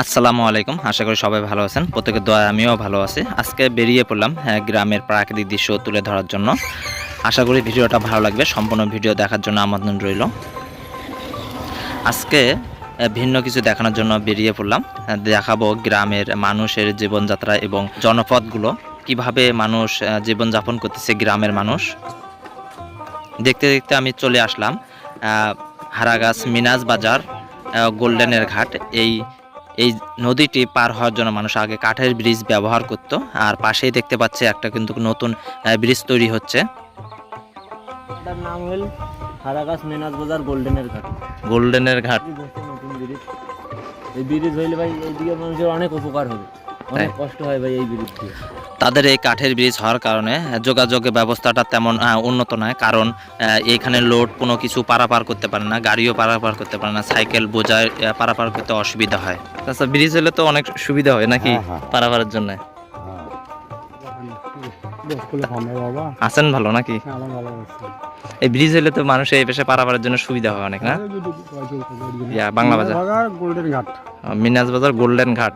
আসসালামু আলাইকুম, আশা করি সবাই ভালো আছেন। প্রত্যেকের দোয়া আমিও ভালো আছি। আজকে বেরিয়ে পড়লাম গ্রামের প্রাকৃতিক দৃশ্য তুলে ধরার জন্য। আশা করি ভিডিওটা ভালো লাগবে, সম্পূর্ণ ভিডিও দেখার জন্য আমন্ত্রণ রইল। আজকে ভিন্ন কিছু দেখানোর জন্য বেরিয়ে পড়লাম। দেখাবো গ্রামের মানুষের জীবনযাত্রা এবং জনপদগুলো। কীভাবে মানুষ জীবনযাপন করতেছে গ্রামের মানুষ। দেখতে দেখতে আমি চলে আসলাম হারাগাছ মিনাজ বাজার গোল্ডেনের ঘাট। এই এই নদীটি পার হওয়ার জন্য মানুষ আগে কাঠের ব্রিজ ব্যবহার করত আর পাশেই দেখতে পাচ্ছে একটা কিন্তু নতুন ব্রিজ তৈরি হচ্ছে। এটার নাম হল হারাগাছ মেনাজ বাজার গোল্ডেনের ঘাট। গোল্ডেনের ঘাট। নতুন ব্রিজ। এই ব্রিজ হইলে ভাই এইদিকে মানুষের অনেক উপকার হবে। অনেক কষ্ট হয় ভাই এই ব্রিজ দিয়ে। তাদের এই কাঠের ব্রিজ হওয়ার কারণে যোগাযোগের ব্যবস্থাটা তেমন উন্নত নয়। কারণ আহ, এখানে লোড কোনো কিছু পারাপার করতে পারে না গাড়িও পারাপার করতে পারে না সাইকেল বোঝায় পারাপার করতে অসুবিধা হয়। তাছাড়া ব্রিজ হলে তো অনেক সুবিধা হয় নাকি হ্যাঁ, হ্যাঁ। পারাপারের জন্য? আছেন ভালো নাকি? এই ব্রিজ হলে তো মানুষের এই পেশে পারাপারের জন্য সুবিধা হয় অনেক না? বাংলা বাজার। গোল্ডেন ঘাট মিনাজ বাজার গোল্ডেন ঘাট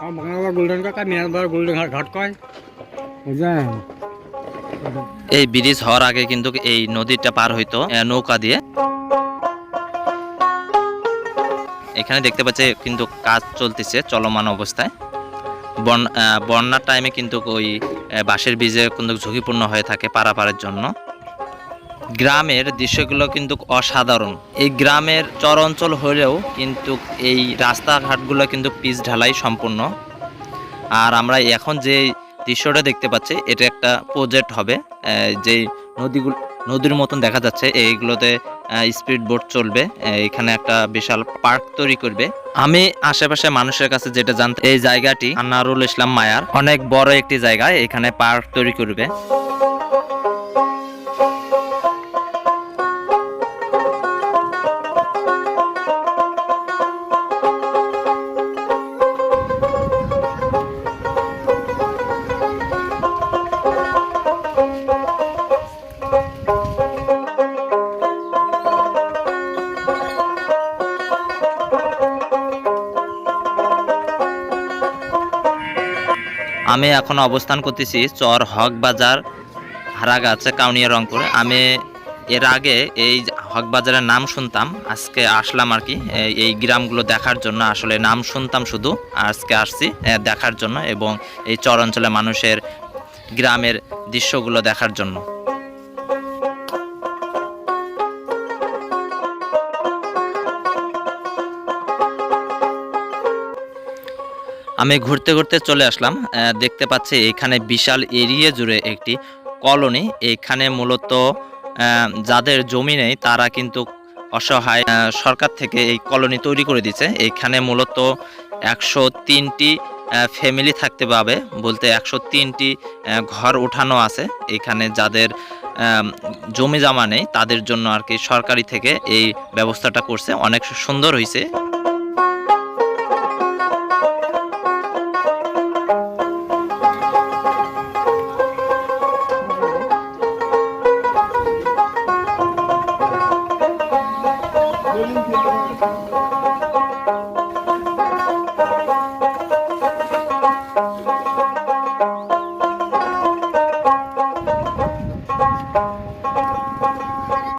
গোল্ডেন গোল্ডেন ঘাট কয় এই ব্রিজ হওয়ার আগে কিন্তু এই নদীটা পার হইতো নৌকা দিয়ে। এখানে দেখতে পাচ্ছে কিন্তু কাজ চলতেছে, চলমান অবস্থায়। বন- বন্যার টাইমে কিন্তু ওই বাঁশের বীজে কিন্তু ঝুঁকিপূর্ণ হয়ে থাকে পারাপারের জন্য। গ্রামের দৃশ্যগুলো কিন্তু অসাধারণ। এই গ্রামের চর অঞ্চল হলেও কিন্তু এই রাস্তাঘাটগুলো কিন্তু পিচ ঢালাই সম্পূর্ণ। আর আমরা এখন যে দৃশ্যটা দেখতে পাচ্ছি, এটা একটা প্রজেক্ট হবে। যে নদীগুলো, নদীর মতন দেখা যাচ্ছে। এইগুলোতে স্পিড বোট চলবে। এখানে একটা বিশাল পার্ক তৈরি করবে। আমি আশেপাশে মানুষের কাছে যেটা জানতে, এই জায়গাটি আন্নারুল ইসলাম মায়ার। অনেক বড় একটি জায়গা, এখানে পার্ক তৈরি করবে। আমি এখন অবস্থান করতেছি চর হক বাজার হারাগাছে কাউনিয়া রংপুর। আমি এর আগে এই হক বাজারের নাম শুনতাম, আজকে আসলাম আর কি। এই গ্রামগুলো দেখার জন্য আসলে নাম শুনতাম শুধু, আজকে আসছি দেখার জন্য এবং এই চর অঞ্চলের মানুষের গ্রামের দৃশ্যগুলো দেখার জন্য। আমি ঘুরতে ঘুরতে চলে আসলাম। দেখতে পাচ্ছি এখানে বিশাল এরিয়া জুড়ে একটি কলোনি। এখানে মূলত যাদের জমি নেই, তারা কিন্তু অসহায় সরকার থেকে এই কলোনি তৈরি করে দিয়েছে। এখানে মূলত একশো তিনটি ফ্যামিলি থাকতে পাবে। বলতে একশো তিনটি ঘর উঠানো আছে। এখানে যাদের জমি জমা নেই, তাদের জন্য আর কি সরকারি থেকে এই ব্যবস্থাটা করছে। অনেক সুন্দর হয়েছে